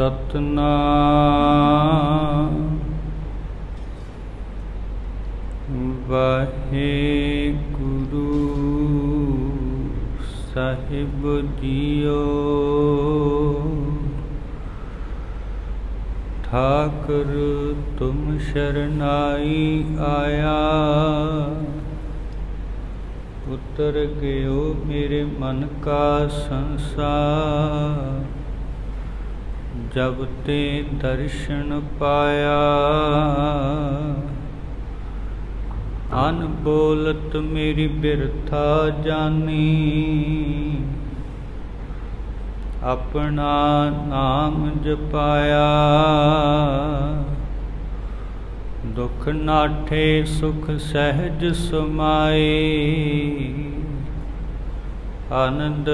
ਸਤਨਾਮ ਵਾਹਿਗੁਰੂ ਸਾਹਿਬ ਜੀਓ ਠਾਕਰ ਤੁਮ ਸ਼ਰਨਾਈ ਆਇਆ ਉਤਰ ਗਿਓ ਮੇਰੇ ਮਨ ਕਾ ਸੰਸਾਰ ਜਬ ਤੇ ਦਰਸ਼ਨ ਪਾਇਆ। ਅਨ ਬੋਲਤ ਮੇਰੀ ਬਿਰਥਾ ਜਾਨੀ। ਆਪਣਾ ਨਾਮ ਜਪਾਇਆ। ਦੁਖ ਨਾਠੇ ਸੁਖ ਸਹਿਜ ਸਮਾਏ। ਆਨੰਦ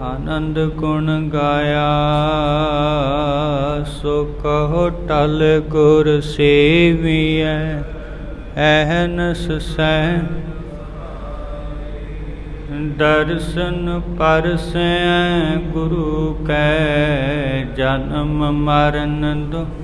ਆਨੰਦ ਗੁਣ ਗਾਇਆ। ਸੋ ਕਹੋ ਟਲ ਗੁਰ ਸੇਵੀਐ, ਐਹਨਸ ਸੈ ਦਰਸ਼ਨ ਪਰਸੈ ਗੁਰੂ ਕੈ, ਜਨਮ ਮਰਨ ਦੁਖ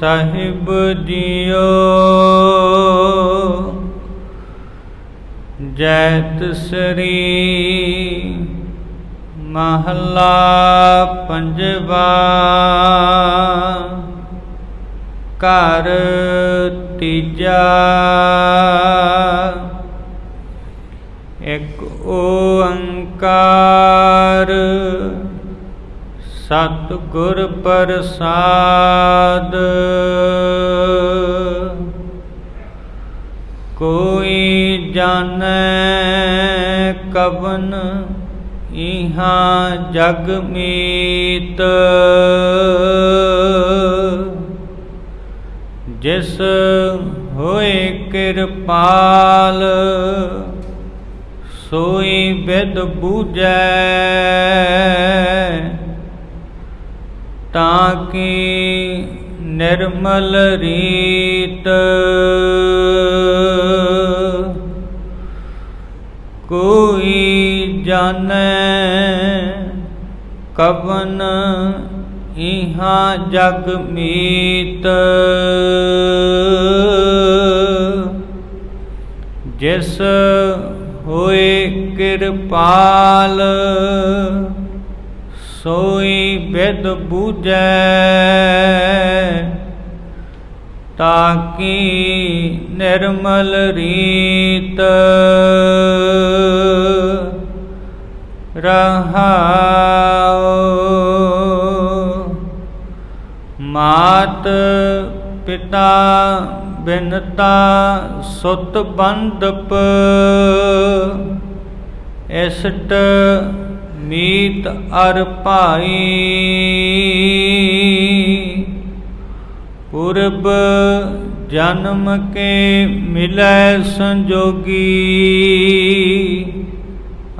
ਸਾਹਿਬ ਜੀਓ ਜੈਤ ਸ੍ਰੀ ਮਹਲਾ ਪੰਜਵਾ। ਘਰ ਤੀਜਾ। ਇੱਕ ਓੰਕਾਰ ਸਤ ਗੁਰ ਪ੍ਰਸਾਦ। ਕੋਈ ਜਾਣੈ ਕਵਨ ਇਹਾਂ ਜਗ ਮੀਤ। ਜਿਸ ਹੋਏ ਕਿਰਪਾਲ, ਸੋਈ ਬਿਦ ਬੂਝੈ। ਤਾਂ ਕੀ ਨਿਰਮਲ ਰੀਤ। ਕੋਈ ਜਾਣੈ ਕਵਨ ਇਹਾਂ ਜਗ ਮੀਤ। ਜਿਸ ਹੋਏ ਕਿਰਪਾਲ ਸੋਈ ਬਿਦ ਬੂਝੈ ਤਾਕੀ ਨਿਰਮਲ ਰੀਤ ਰਹਾਉ? ਮਾਤ ਪਿਤਾ ਬਿਨਤਾ ਸੁਤ ਬੰਦਪ ਇਸਟ ਮੀਤ ਅਰ ਭਾਈ ਪੁਰਬ ਜਨਮ ਕੇ ਮਿਲੈ ਸੰਜੋਗੀ,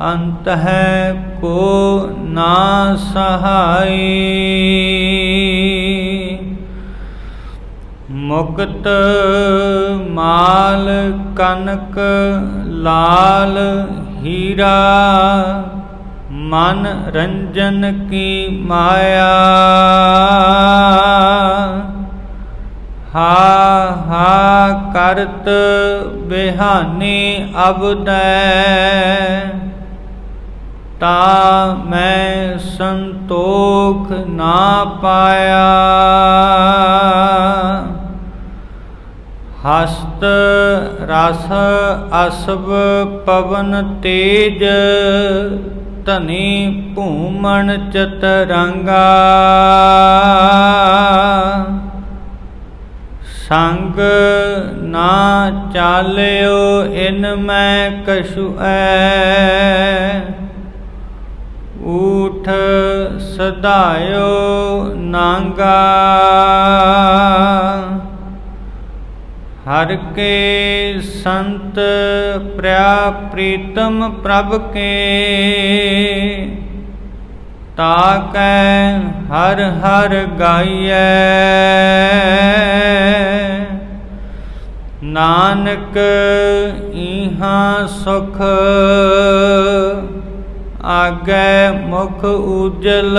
ਅੰਤ ਹੈ ਕੋ ਨਾ ਸਹਾਈ। ਮੁਕਤ ਮਾਲ ਕਨਕ ਲਾਲ ਹੀਰਾ ਮਨ ਰੰਜਨ ਕੀ ਮਾਇਆ? ਹਾ ਹਾ ਕਰਤ ਬਿਹਾਨੀ ਅਬਦੈ। ਤਾ ਮੈਂ ਸੰਤੋਖ ਨਾ ਪਾਇਆ। ਹਸਤ ਰਸ ਅਸਵ ਪਵਨ ਤੇਜ। ਧਨੀ ਭੂਮਣ ਚਤਰੰਗਾ। ਸੰਗ ਨਾ ਚਾਲਿਓ ਇਨ ਮੈਂ ਕਛੁ ਐ। ਊਠ ਸਦਾਇਓ ਨਾਂਗਾ। ਹਰ ਕੇ ਸੰਤ ਪ੍ਰਿਆ ਪ੍ਰੀਤਮ ਪ੍ਰਭ ਕੇ। ਤਾਕੈ ਹਰ ਹਰ ਗਾਈਐ। ਨਾਨਕ ਈਹਾਂ ਸੁਖ ਆਗੈ ਮੁਖ ਉਜਲ।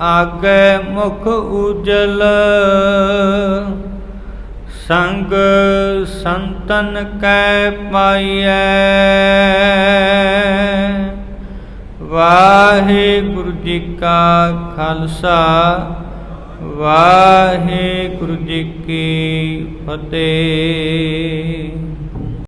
ਆਗੈ ਮੁਖ ਉਜਲ। ਸੰਗ ਸੰਤਨ ਕੈ ਪਾਈਐ। ਵਾਹਿਗੁਰੂ ਜੀ ਕਾ ਖਾਲਸਾ, ਵਾਹਿਗੁਰੂ ਜੀ ਕੀ ਫਤਿਹ।